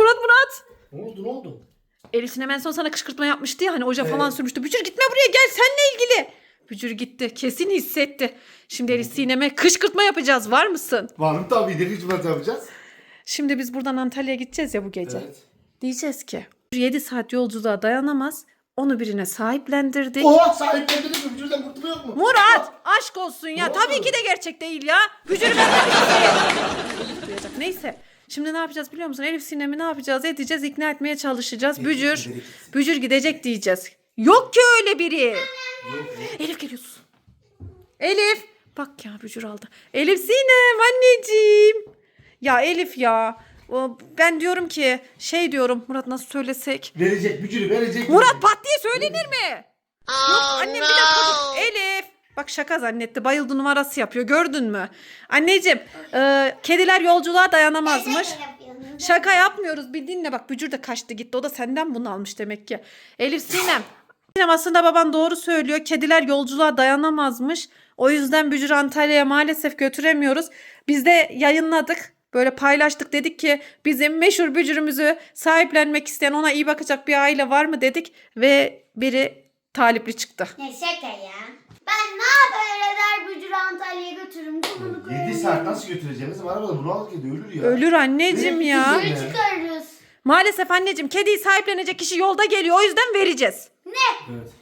Murat Murat. Ne oldu ne oldu? Elif Sinem en son sana kışkırtma yapmıştı ya hani oje Evet. falan sürmüştü. Bücür gitme buraya gel seninle ilgili. Bücür gitti kesin hissetti. Şimdi Elif Sinem'e kışkırtma yapacağız var mısın? Varım tabii de hizmet yapacağız. Şimdi biz buradan Antalya'ya gideceğiz ya bu gece. Evet. Diyeceğiz ki 7 saat yolculuğa dayanamaz. Onu birine sahiplendirdik. Oha sahiplendirdin mi? Vücuddan kurtuluyor mu? Murat aşk olsun ya. Ne Tabii oldu? ki de gerçek değil ya. Bir duyacak. Neyse. Şimdi ne yapacağız biliyor musun? Elif Sinem'i ne yapacağız? Edeceğiz, ikna etmeye çalışacağız. Bücür, gidecek. Bücür gidecek diyeceğiz. Yok ki öyle biri. Elif geliyorsun. Elif. Bak ya Bücür aldı. Elif Sinem anneciğim. Ya Elif ya. Ben diyorum ki şey diyorum Murat nasıl söylesek. Verecek bücürü verecek. Murat pat diye söylenir mi? Yok annem bir dakika. Elif. Bak şaka zannetti. Bayıldı numarası yapıyor. Gördün mü? Anneciğim e, kediler yolculuğa dayanamazmış. Şaka yapmıyoruz. Bir dinle bak. Bücür de kaçtı gitti. O da senden bunu almış demek ki. Elif Sinem. Sinem aslında baban doğru söylüyor. Kediler yolculuğa dayanamazmış. O yüzden Bücür'ü Antalya'ya maalesef götüremiyoruz. Biz de yayınladık. Böyle paylaştık dedik ki bizim meşhur bücürümüzü sahiplenmek isteyen ona iyi bakacak bir aile var mı dedik ve biri talipli çıktı. Ne şaka ya. Ben ne yapar eder Bücür Antalya'ya götürürüm. Kumunu 7 saat nasıl götüreceğimiz? Arabada bunu aldık kedi ölür ya. Ölür anneciğim Ne? ya. Bücürü çıkarırız. Maalesef anneciğim kediyi sahiplenecek kişi yolda geliyor o yüzden vereceğiz. Evet.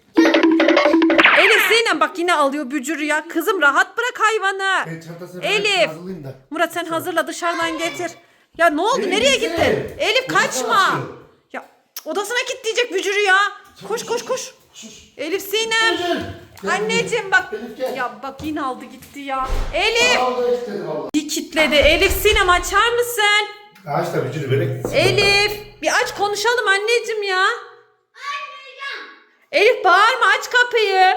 Elif Sinem bak yine alıyor bücürü ya. Kızım rahat bırak hayvanı. Ben çantasını Elif. hazırlayayım da. Murat sen hazırla dışarıdan getir. Ya ne oldu Elif, nereye gitsene. gittin? Elif Odasına kaçma. açıyor. Ya cık, odasına kilitleyecek bücürü ya. Koş koş koş. Sus. Elif Sinem. Bücür. Anneciğim bak. Elif gel. Ya bak yine aldı gitti ya. Elif. İstedi valla. Bir kilitledi. Elif Sinem açar mısın? Aç da bücürü verek. Elif. Bir aç konuşalım anneciğim ya. Elif bağırma aç kapıyı.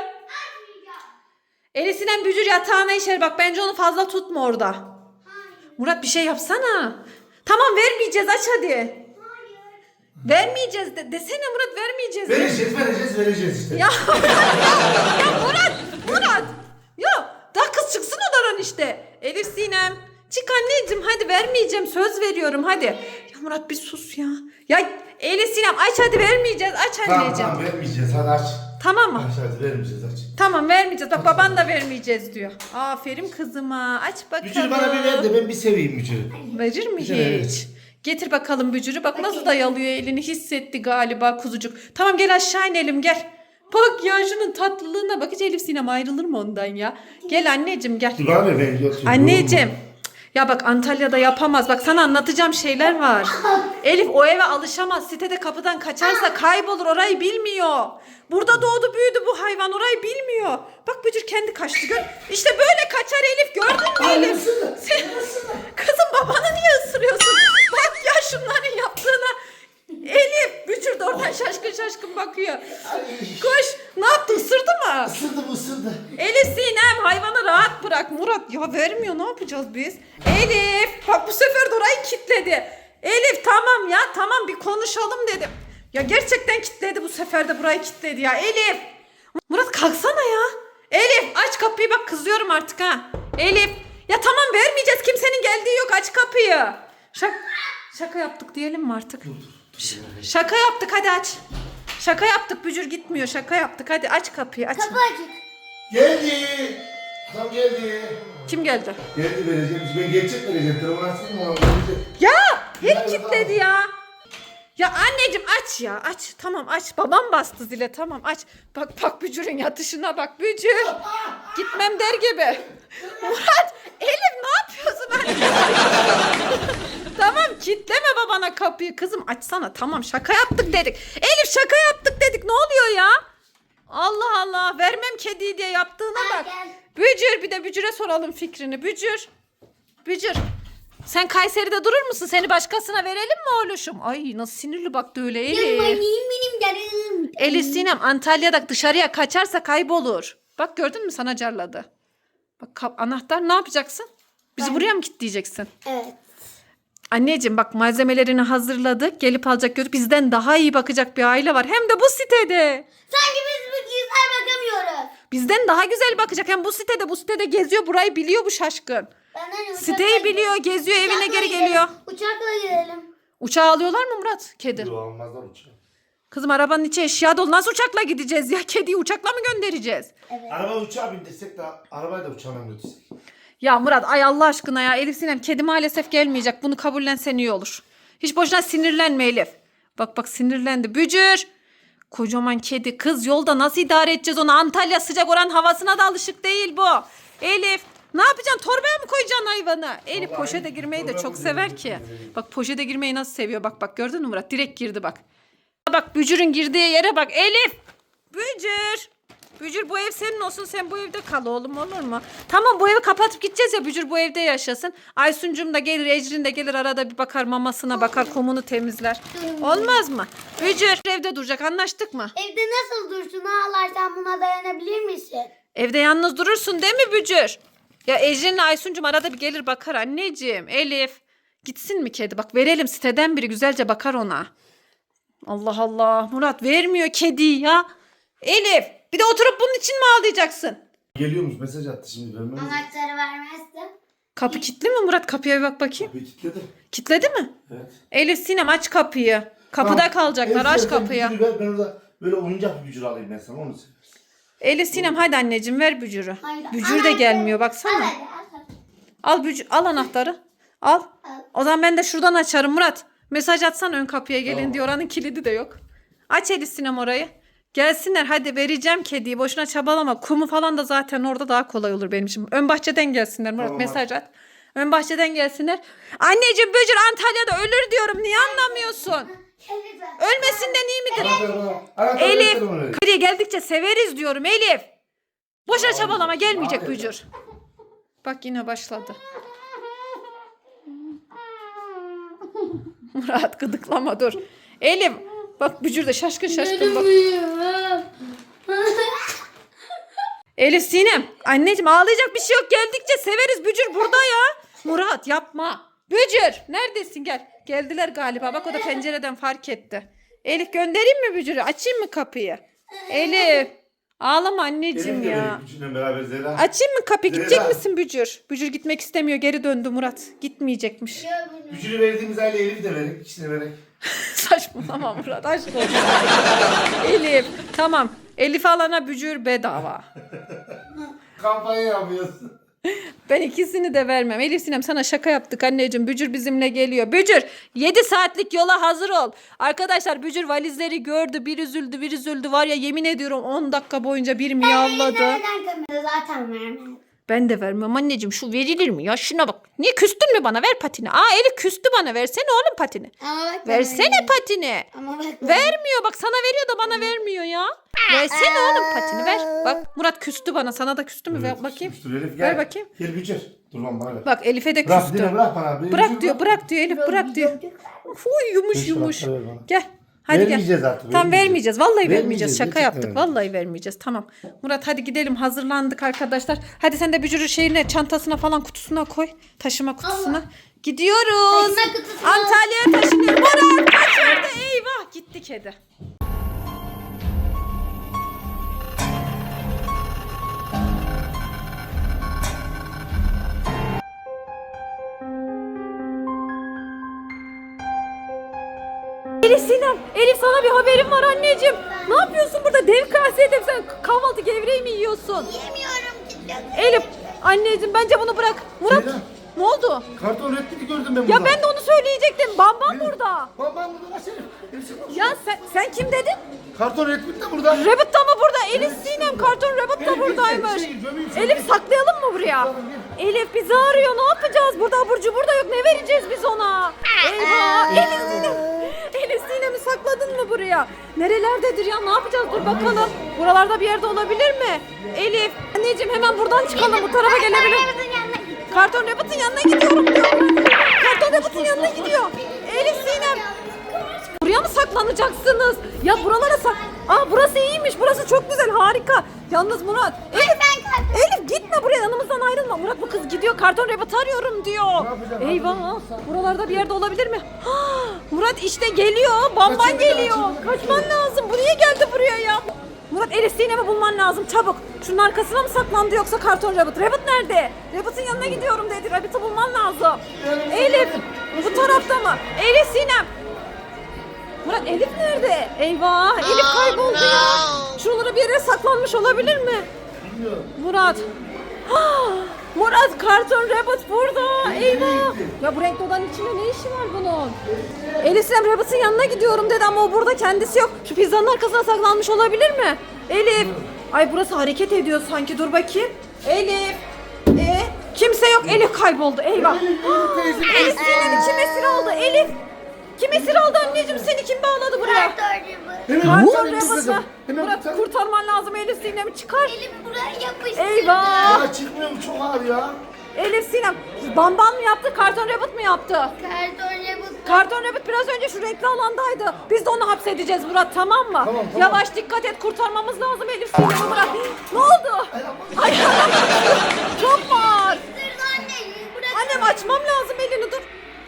Elif Sinem bücür yatağına işer bak bence onu fazla tutma orada. Murat bir şey yapsana. Tamam vermeyeceğiz aç hadi. Vermeyeceğiz de, desene Murat vermeyeceğiz. de. Vereceğiz vereceğiz vereceğiz işte. Ya, ya Elif Sinem. Çık anneciğim hadi vermeyeceğim söz veriyorum hadi. Ya Murat bir sus ya. Ya Elif Sinem aç hadi vermeyeceğiz aç Tamam anneciğim. tamam vermeyeceğiz hadi aç. Tamam mı? Aç hadi vermeyeceğiz aç. Tamam vermeyeceğiz. Bak baban da vermeyeceğiz diyor. Aferin kızıma. Aç bakalım. Bücürü bana bir ver de ben bir seveyim bücürü. Verir mi Güzel, hiç? evet. Getir bakalım bücürü. Bak nasıl dayalıyor elini. Hissetti galiba kuzucuk. Tamam gel aşağı inelim gel. Bak ya şunun tatlılığına bak. Hiç Elif Sinem ayrılır mı ondan ya? Gel anneciğim gel. Dur bana ver ben yoksa. Anneciğim. Ya bak Antalya'da yapamaz. Bak sana anlatacağım şeyler var. Elif o eve alışamaz. Sitede kapıdan kaçarsa kaybolur. Orayı bilmiyor. Burada doğdu büyüdü bu hayvan. Orayı bilmiyor. Bak Bücür kendi kaçtı. Gör. İşte böyle kaçar Elif. Gördün mü Elif? Sen... Kızım babanı niye ısırıyorsun? Bak ya şunların yaptığına. Elif Bücür de oradan şaşkın şaşkın bakıyor. Koş. Ne yaptı? Isırdı mı? Isırdı bu ısırdı. Elif Sinem hayvanı rahat bırak. Murat ya vermiyor ne yapacağız biz? Elif bak bu sefer de orayı kilitledi. Elif tamam ya tamam bir konuşalım dedim. Ya gerçekten kilitledi bu sefer de burayı kilitledi ya Elif. Murat kalksana ya. Elif aç kapıyı bak kızıyorum artık ha. Elif ya tamam vermeyeceğiz kimsenin geldiği yok aç kapıyı. Şaka, şaka yaptık diyelim mi artık? Ş- şaka yaptık hadi aç. Şaka yaptık bücür gitmiyor şaka yaptık hadi aç kapıyı aç. Kapı açık. Geldi. Adam geldi. Kim geldi? Geldi vereceğim. Ben gerçek vereceğim. Telefon açsın mı? Ya hep kilitledi ya. Ya anneciğim aç ya aç tamam aç babam bastı zile tamam aç bak bak bücürün yatışına bak bücür gitmem der gibi Murat Elif ne yapıyorsun anne tamam kilitleme babana kapıyı kızım açsana tamam şaka yaptık dedik Elif şaka yaptık dedik ne oluyor ya Allah Allah vermem kediyi diye yaptığına bak. Bücür bir de Bücür'e soralım fikrini Bücür Bücür sen Kayseri'de durur musun? Seni başkasına verelim mi oğluşum? Ay nasıl sinirli baktı öyle Elif. benim benim canım. Elif Sinem Antalya'da dışarıya kaçarsa kaybolur. Bak gördün mü sana carladı. Bak kap- anahtar ne yapacaksın? Bizi Ben- buraya mı kilitleyeceksin? Evet. Anneciğim bak malzemelerini hazırladık. Gelip alacak götür. Bizden daha iyi bakacak bir aile var. Hem de bu sitede. Sanki biz bu güzel bakamıyoruz. Bizden daha güzel bakacak. Hem bu sitede bu sitede geziyor. Burayı biliyor bu şaşkın. Uçakla Siteyi biliyor. Geziyor evine Uçakla geri gidelim. geliyor. Uçakla gidelim. Uçağa alıyorlar mı Murat? Kedi. Yok almazlar uçağı. Kızım arabanın içi eşya dolu. Nasıl uçakla gideceğiz ya? Kediyi uçakla mı göndereceğiz? Araba uçağa bindirsek de arabayı da uçağına götürsek. Ya Murat ay Allah aşkına ya Elif Sinem kedi maalesef gelmeyecek. Bunu kabullensen iyi olur. Hiç boşuna sinirlenme Elif. Bak bak sinirlendi. Bücür. Kocaman kedi kız yolda nasıl idare edeceğiz onu? Antalya sıcak oran havasına da alışık değil bu. Elif ne yapacaksın? Torbaya mı koyacaksın hayvanı? Elif Vallahi poşete girmeyi de çok sever ki. Bak poşete girmeyi nasıl seviyor. Bak bak gördün mü Murat? Direkt girdi bak. Bak Bücür'ün girdiği yere bak. Elif! Bücür! Bücür bu ev senin olsun sen bu evde kal oğlum olur mu? Tamam bu evi kapatıp gideceğiz ya Bücür bu evde yaşasın. Aysuncum da gelir Ecrin de gelir arada bir bakar mamasına bakar kumunu temizler. Olmaz mı? Bücür evde duracak anlaştık mı? Evde nasıl dursun ağlarsan buna dayanabilir misin? Evde yalnız durursun değil mi Bücür? Ya Ecrin'le Aysuncum arada bir gelir bakar anneciğim. Elif gitsin mi kedi? Bak verelim siteden biri güzelce bakar ona. Allah Allah Murat vermiyor kediyi ya. Elif bir de oturup bunun için mi ağlayacaksın? Geliyormuş mesaj attı şimdi vermemiz. Anahtarı vermezse. Kapı kilitli mi Murat? Kapıya bir bak bakayım. Kapıyı kilitledi. Kilitledi mi? Evet. Elif Sinem aç kapıyı. Kapıda Tamam. kalacaklar Elif, aç sen kapıyı. bücürü ver, Ben orada böyle oyuncak bir bücür alayım ben sana onu seviyorsun. Elif Sinem hadi anneciğim ver bücürü. Hayır, Bücür de anahtarı- gelmiyor Al baksana. hadi al. Al bücür al anahtarı. Al. O zaman ben de şuradan açarım Murat. Mesaj atsan ön kapıya gelin Tamam. diyor. Oranın kilidi de yok. Aç Elif Sinem orayı. Gelsinler hadi vereceğim kediyi. Boşuna çabalama. Kumu falan da zaten orada daha kolay olur benim için. Ön bahçeden gelsinler Murat Tamam, mesaj at. Ön bahçeden gelsinler. Anneciğim Bücür Antalya'da ölür diyorum. Niye anlamıyorsun? Evet. Ölmesinden iyi midir? Elif. Kediye geldikçe severiz diyorum Elif. Boşuna Hayır, çabalama gelmeyecek hayır. Bücür. Bak yine başladı. Murat gıdıklama dur. Elif bak Bücür de şaşkın şaşkın bak. Elif Sinem anneciğim ağlayacak bir şey yok geldikçe severiz Bücür burada ya. Murat yapma. Bücür neredesin gel. Geldiler galiba bak o da pencereden fark etti. Elif göndereyim mi Bücür'ü açayım mı kapıyı? Elif ağlama anneciğim Elif de ya. benim Bücürle beraber Zehra. Açayım mı kapıyı gidecek Zehra. misin Bücür? Bücür gitmek istemiyor geri döndü Murat. Gitmeyecekmiş. Bücürü verdiğimiz aile Elif'i de verek. İkisini verek. Saçmalama Murat aşk olsun. Elif tamam. Elif alana Bücür bedava. Kampanya yapıyorsun. Ben ikisini de vermem. Elif Sinem sana şaka yaptık anneciğim. Bücür bizimle geliyor. Bücür 7 saatlik yola hazır ol. Arkadaşlar Bücür valizleri gördü. Bir üzüldü bir üzüldü. Var ya yemin ediyorum 10 dakika boyunca bir miyavladı. Neden kamera zaten vermez. Ben de vermem anneciğim. Şu verilir mi ya? Şuna bak. Niye küstün mü bana? Ver patini. Aa Elif küstü bana. Versene oğlum patini. Ama bak Versene patini. Ama bak Vermiyor bak sana veriyor da bana vermiyor ya. Versene oğlum patini ver. Bak Murat küstü bana sana da küstü mü? Ver bakayım. Küstür Elif Ver gel. bakayım. Gel Bücür. Dur lan bana ver. Bak Elif'e de Bırak küstü. dine bırak bana. Bırak diyor bırak diyor Elif bırak diyor. Uy yumuş yumuş. ver bana. Gel. Hadi gel. Vermeyeceğiz artık, Tamam vermeyeceğiz. Vallahi vermeyeceğiz. Vermeyeceğiz, Şaka yaptık. vermeyeceğiz. Vallahi vermeyeceğiz. Tamam. Murat hadi gidelim. Hazırlandık arkadaşlar. Hadi sen de bücürü şeyine çantasına falan kutusuna koy. Taşıma kutusuna. Gidiyoruz. Taşıma kutusuna. Antalya'ya taşınıyor. Murat kaçırdı. Eyvah gitti kedi. Elif Sinem, Elif sana bir haberim var anneciğim. Ne yapıyorsun burada? Dev kasede sen kahvaltı gevreği mi yiyorsun? Yemiyorum ki. Elif, anneciğim bence bunu bırak. Murat, Zehra. ne oldu? Karton reddini gördüm ben burada. Ya ben de onu söyleyecektim. Bambam burada. Babam burada kaç Elif. Elif sen. Ya sen, sen kim dedin? Karton redini de burada. Rabbit da mı burada? Elif Sinem karton Rabbit da Elif, buradaymış. şey, gömeyim seni. Elif saklayalım mı buraya? Elif bizi arıyor. Ne yapacağız? Burada abur cubur da yok. Ne vereceğiz biz ona? Eyvah. Elif Sinem. Elif Sinem'i sakladın mı buraya? Nerelerdedir ya? Ne yapacağız? Dur bakalım. Buralarda bir yerde olabilir mi? Elif. Anneciğim hemen buradan çıkalım. Bu tarafa gelebilir. Karton Rabbit'in yanına gidiyorum diyor. Karton Rabbit'in yanına gidiyor. Elif Sinem. Buraya mı saklanacaksınız? Ya buralara sak... Aa burası iyiymiş. Burası çok güzel. Harika. Yalnız Murat. Elif. Elif gitme buraya. Yanımızdan ayrılma. Murat bu kız gidiyor. Karton Rabbit arıyorum diyor. yapacağım? Eyvah. Buralarda bir yerde olabilir mi? Ha, Murat işte geliyor. Bamban geliyor. Kaçman lazım. Bu niye geldi buraya ya? Murat Elif Sinem'i bulman lazım çabuk. Şunun arkasına mı saklandı yoksa karton Rabbit? Rabbit nerede? Rabbit'in yanına gidiyorum dedi. Rabbit'i bulman lazım. Elif bu tarafta mı? Elif Sinem Murat Elif nerede? Eyvah Elif kayboldu ya. Şuralara bir yere saklanmış olabilir mi? Murat. Murat karton rabbit burada. Eyvah. Ya bu renkli odanın içinde ne işi var bunun? Elif Sinem Rabbit'in yanına gidiyorum dedi ama o burada kendisi yok. Şu pizzanın arkasına saklanmış olabilir mi? Elif. Ay burası hareket ediyor sanki. Dur bakayım. Elif. E, kimse yok. Elif kayboldu. Eyvah. Ah, Elif Sinem'i kim esir aldı? Elif. Kim esir aldı anneciğim? Seni kim bağladı buraya? Hemen Karton kurtarın Rabbit'ı. kızım. Hemen Murat kurtarın. kurtarman lazım Elif Sinem'i çıkar. Elim buraya yapıştı. Eyvah. Ya çıkmıyor mu çok ağır ya. Elif Sinem Bamban mı yaptı, Karton Rabbit mi yaptı? Karton Rabbit. Karton Rabbit biraz önce şu renkli alandaydı. Biz de onu hapsedeceğiz Murat tamam mı? Tamam, tamam. Yavaş dikkat et kurtarmamız lazım Elif Sinem'i Murat. ne oldu? Ay çok ağır. Dur anne. Bırak. Annem açmam lazım elini dur.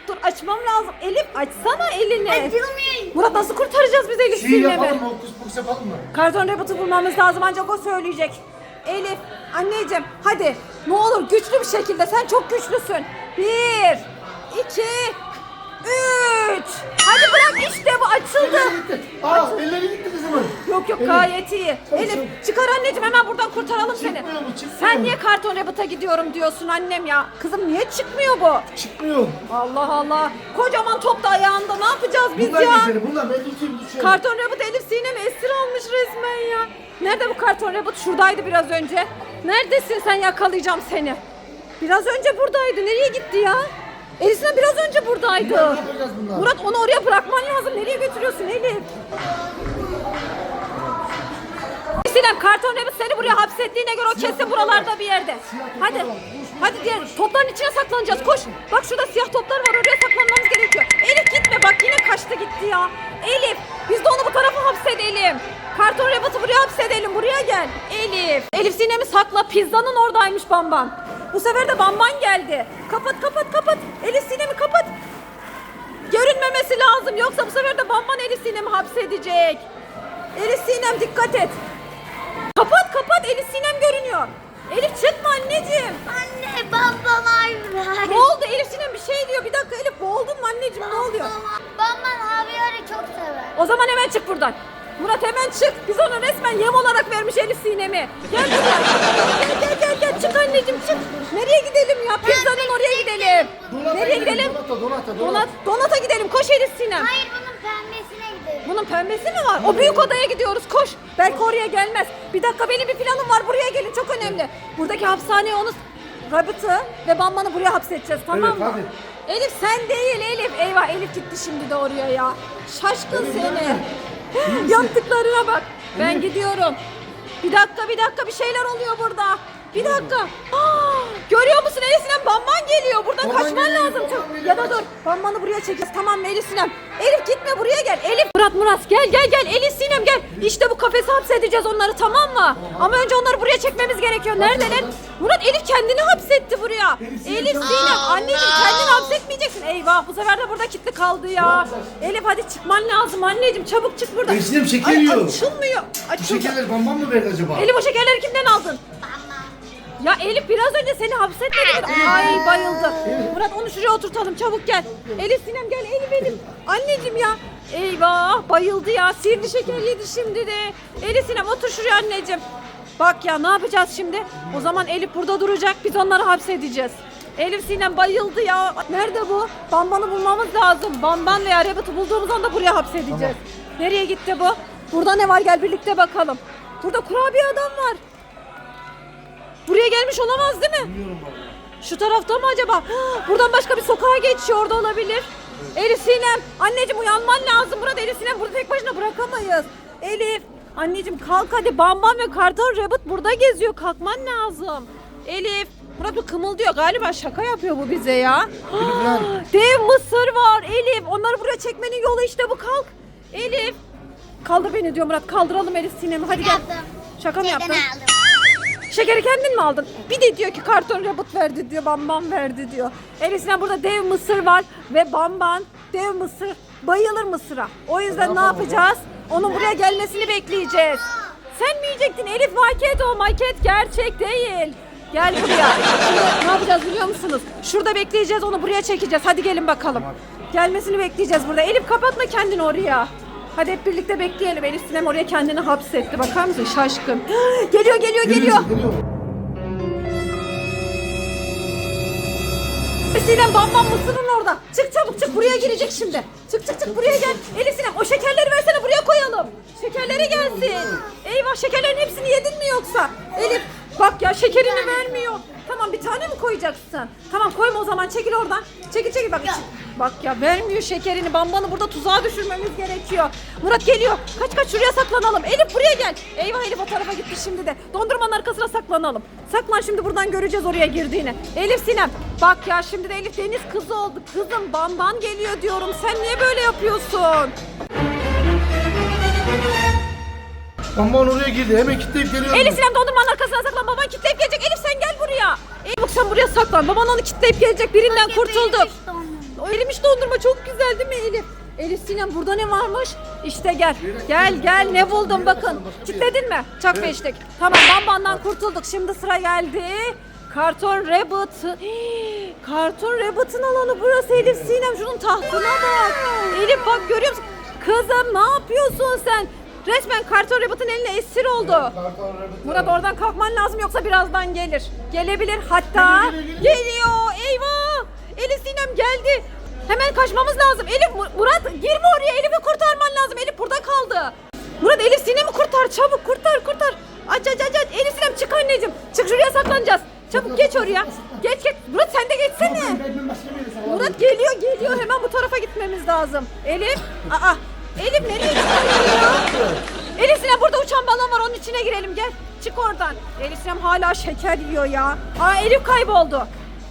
Dur açmam lazım. Elif açsana elini. Acımıyor. Murat nasıl kurtaracağız biz Elif Şey yapalım mı? Okus pokus yapalım mı? Karton Rabbit'i bulmamız lazım ancak o söyleyecek. Elif, anneciğim hadi ne olur güçlü bir şekilde sen çok güçlüsün. Bir, iki, üç. Hadi bırak işte bu açıldı. Elleri gitti. Aa elleri gitti kızımın. Yok yok Elif. gayet iyi. Elif çıkar anneciğim hemen buradan kurtaralım seni. Çıkmıyor bu, çıkmıyor Sen bu. niye Karton Rabbit'a gidiyorum diyorsun annem ya. Kızım niye çıkmıyor bu? Çıkmıyor. Allah Allah. Kocaman top da ayağında ne yapacağız biz Bundan ya? geçelim. Bundan ben tutayım düşüyorum. Karton Rabbit Elif Sinem esir almış resmen ya. Nerede bu Karton Rabbit? Şuradaydı biraz önce. Neredesin sen yakalayacağım seni. Biraz önce buradaydı. Nereye gitti ya? Elif Sinem biraz önce buradaydı. Murat onu oraya bırakman lazım. Nereye götürüyorsun Elif? Sinem Karton Rabbit seni buraya hapsettiğine göre o kesin buralarda bir yerde. Hadi. Hadi diğer topların içine saklanacağız. Koş. Bak şurada siyah toplar var. Oraya saklanmamız gerekiyor. Elif gitme. Bak yine kaçtı gitti ya. Elif biz de onu bu tarafa hapsedelim. Karton Rabbit'i buraya hapsedelim. Buraya gel. Elif. Elif Sinem'i sakla. Pizzanın oradaymış Bamban. Bu sefer de Bamban geldi. Kapat kapat kapat. Elif Sinem'i kapat. Görünmemesi lazım. Yoksa bu sefer de Bamban Elif Sinem'i hapsedecek. Elif Sinem dikkat et. Kapat kapat Elif Sinem görünüyor. Elif çıkma anneciğim. Anne babamlar var. Ne oldu Elif Sinem bir şey diyor. Bir dakika Elif boğuldun mu anneciğim ne oluyor? Babam havyarı çok sever. O zaman hemen çık buradan. Murat hemen çık. Biz onu resmen yem olarak vermiş Elif Sinem'i. Gel buraya. Gel gel gel çık anneciğim çık. Nereye gidelim ya? Pizzanın oraya gidelim. Donata Nereye gidelim? Donata, donata, Donat, donata. Donat'a gidelim. Koş Elif Sinem. Hayır bunun pembesine gidelim. Bunun pembesi mi var? O büyük odaya gidiyoruz. Koş. Belki oraya gelmez. Bir dakika benim bir planım var. Buraya gelin. Çok önemli. Buradaki hapishaneye onu Rabbit'ı ve Bamban'ı buraya hapsedeceğiz. Tamam Evet, mı? hadi. Elif sen değil Elif. Eyvah Elif gitti şimdi de oraya ya. Şaşkın Elif seni. Yaptıklarına bak. Ben gidiyorum. Bir dakika bir dakika bir şeyler oluyor burada. Bir dakika. Aa, görüyor musun Elif Sinem? Bamban geliyor. Buradan Bamban kaçman geliyor, lazım. Bamban Çok- geliyor, Ya da dur. Bamban'ı buraya çekeceğiz. Tamam Elif Sinem? Elif gitme buraya gel. Elif Murat Murat gel gel gel. Elif Sinem gel. İşte bu kafese hapsedeceğiz onları tamam mı? Ama önce onları buraya çekmemiz gerekiyor. Neredeler? Murat Elif kendini hapsetti buraya. Elif Sinem Elif anneciğim kendini hapsetmeyeceksin. Eyvah bu sefer de burada kilitli kaldı ya. Elif hadi çıkman lazım anneciğim. Çabuk çık buradan. Elif Sinem şeker Ay, yiyor. Açılmıyor. Bu Açıldı. şekerleri bamban mı verdi acaba? Elif o şekerleri kimden aldın? Ya Elif biraz önce seni hapsetmedi mi? Ay bayıldı. Murat onu şuraya oturtalım çabuk gel. Elif Sinem gel Elif Elif. Anneciğim ya. Eyvah bayıldı ya. Sihirli şeker yedi şimdi de. Elif Sinem otur şuraya anneciğim. Bak ya ne yapacağız şimdi? O zaman Elif burada duracak. Biz onları hapsedeceğiz. Elif Sinem bayıldı ya. Nerede bu? Bamban'ı bulmamız lazım. Bamban veya Rabbit'i bulduğumuz anda buraya hapsedeceğiz. Nereye gitti bu? Burada ne var gel birlikte bakalım. Burada kurabiye adam var. Buraya gelmiş olamaz değil mi? Bilmiyorum vallahi. Şu tarafta mı acaba? Buradan başka bir sokağa geçiyor orada olabilir. Elif Sinem, anneciğim uyanman lazım. Burada Elif Sinem burada tek başına bırakamayız. Elif, anneciğim kalk hadi. Bamban ve Kartal Rabbit burada geziyor. Kalkman lazım. Elif, Murat bu kımıldıyor. Galiba şaka yapıyor bu bize ya. Dev mısır var Elif. Onları buraya çekmenin yolu işte bu kalk. Elif. Kaldır beni diyor Murat. Kaldıralım Elif Sinem'i. Hadi gel. Yaptım. Şaka mı yaptın? aldım? Şekeri kendin mi aldın? Bir de diyor ki karton robot verdi diyor, bamban verdi diyor. Elisine burada dev mısır var ve bamban dev mısır bayılır mısıra. O yüzden ne yapacağız? Onun buraya gelmesini bekleyeceğiz. Sen mi yiyecektin Elif maket o maket gerçek değil. Gel buraya. Ne yapacağız biliyor musunuz? Şurada bekleyeceğiz onu buraya çekeceğiz. Hadi gelin bakalım. Gelmesini bekleyeceğiz burada. Elif kapatma kendini oraya. Hadi hep birlikte bekleyelim. Elif Sinem oraya kendini hapsetti. Bakar mısın? Şaşkın. geliyor geliyor geliyor. Sinem bam bam mısırın orada. Çık çabuk çık buraya girecek şimdi. Çık çık çık buraya gel. Elif Sinem o şekerleri versene buraya koyalım. Şekerleri gelsin. Eyvah şekerlerin hepsini yedin mi yoksa? Elif bak ya şekerini vermiyor. Tamam bir tane mi koyacaksın? Tamam koyma o zaman çekil oradan. Çekil çekil bak. Bak ya vermiyor şekerini. Bambanı burada tuzağa düşürmemiz gerekiyor. Murat geliyor. Kaç kaç şuraya saklanalım. Elif buraya gel. Eyvah Elif o tarafa gitti şimdi de. Dondurmanın arkasına saklanalım. Saklan şimdi buradan göreceğiz oraya girdiğini. Elif Sinem bak ya şimdi de Elif deniz kızı oldu. Kızım Bamban geliyor diyorum. Sen niye böyle yapıyorsun? Aman oraya girdi. Hemen kilitleyip geliyorum. Elif Sinem dondurmanın arkasına saklan. Baban kitleyip gelecek. Elif sen gel buraya. Elif sen buraya saklan. Baban onu kitleyip gelecek. Birinden kurtulduk. O erimiş dondurma çok güzel değil mi Elif? Elif Sinem burada ne varmış? İşte gel. Gel gel ne buldum bakın. Kitledin mi? Çak beşlik. Tamam bambandan kurtulduk. Şimdi sıra geldi. Karton Rabbit. Hii, Karton Rabbit'in alanı burası Elif Sinem. Şunun tahtına bak. Elif bak görüyor musun? Kızım ne yapıyorsun sen? Resmen Karton Rabbit'in eline esir oldu. Karton. Murat oradan kalkman lazım yoksa birazdan gelir. Gelebilir hatta. Geliyor, geliyor, geliyor. Geliyor. Eyvah. Elif Sinem geldi. Hemen kaçmamız lazım. Elif Mu- Murat girme oraya. Elif'i kurtarman lazım. Elif burada kaldı. Murat Elif Sinem'i kurtar. Çabuk kurtar kurtar. Aç aç aç aç. Elif Sinem çık anneciğim. Çık şuraya saklanacağız. Çabuk geç oraya. Geç geç. Murat sen de geçsene. Murat geliyor geliyor. Hemen bu tarafa gitmemiz lazım. Elif. Aa. Elif nereye gidiyor? Elif Sinem burada uçan balon var. Onun içine girelim gel. Çık oradan. Elif Sinem hala şeker yiyor ya. Aa Elif kayboldu.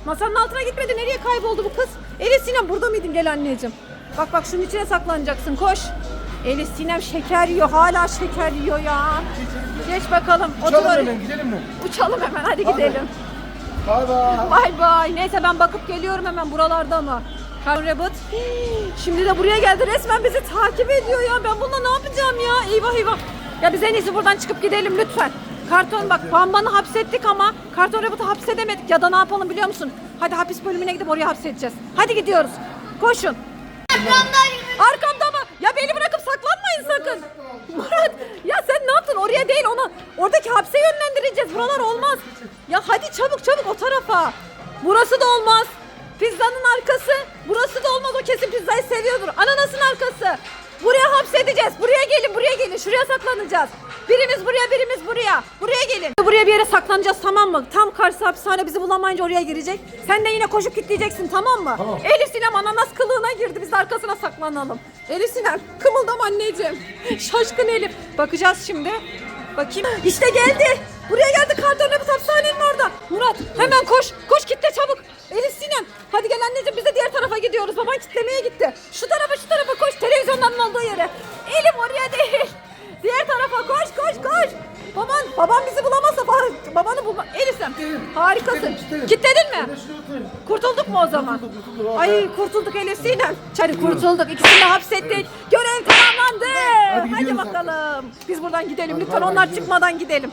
Masanın altına gitmedi. Nereye kayboldu bu kız? Elif Sinem burada mıydın? Gel anneciğim. Bak bak şunun içine saklanacaksın. Koş. Elif Sinem şeker yiyor. Hala şeker yiyor ya. Geç bakalım. Uçalım oraya. hemen gidelim mi? Uçalım hemen. Hadi gidelim. Bay bay. Bay bay. Neyse ben bakıp geliyorum hemen buralarda mı? Karton Rabbit. Şimdi de buraya geldi. Resmen bizi takip ediyor ya. Ben bununla ne yapacağım ya? Eyvah eyvah. Ya biz en iyisi buradan çıkıp gidelim lütfen. Karton bak Bamban'ı hapsettik ama Karton Rabbit'i hapsedemedik. Ya da ne yapalım biliyor musun? Hadi hapis bölümüne gidip oraya hapsedeceğiz. Hadi gidiyoruz. Koşun. Arkamda mı? Ya beni bırakıp saklanmayın sakın. Murat ya sen ne yaptın? Oraya değil onu. Oradaki hapse yönlendireceğiz. Buralar olmaz. Ya hadi çabuk çabuk o tarafa. Burası da olmaz. Pizzanın arkası. Burası da olmaz. O kesin pizzayı seviyordur. Ananasın arkası. Buraya hapsedeceğiz. Buraya gelin, buraya gelin. Şuraya saklanacağız. Birimiz buraya, birimiz buraya. Buraya gelin. Buraya bir yere saklanacağız tamam mı? Tam karşı hapishane bizi bulamayınca oraya girecek. Sen de yine koşup kitleyeceksin tamam mı? Tamam. Elif Sinem ananas kılığına girdi. Biz de arkasına saklanalım. Elif Sinem kımıldam anneciğim. Şaşkın Elif. Bakacağız şimdi. Bakayım. İşte geldi. Buraya geldi karton Rabbit hapishanenin orada. Murat hemen koş. Koş kitle çabuk. Elif Sinem. Hadi gel anneciğim biz de diğer tarafa gidiyoruz. Baban kitlemeye gitti. Şu tarafa şu tarafa koş. Televizyonların olduğu yere. Elif oraya değil. Diğer tarafa koş koş koş. Baban, baban bizi bulamazsa ba- babanı bulma. Elif sen harikasın. Kitledim, kitledim. Kitledin mi? Kurtulduk mu o zaman? Kurtulduk, kurtulduk. Ay kurtulduk Elif Sinem. Hadi kurtulduk. İkisini de hapsettik. Görev tamamlandı. Hadi Hadi, gidiyoruz bakalım. Biz buradan gidelim. Hadi Lütfen bay bay, onlar gidiyoruz. çıkmadan gidelim.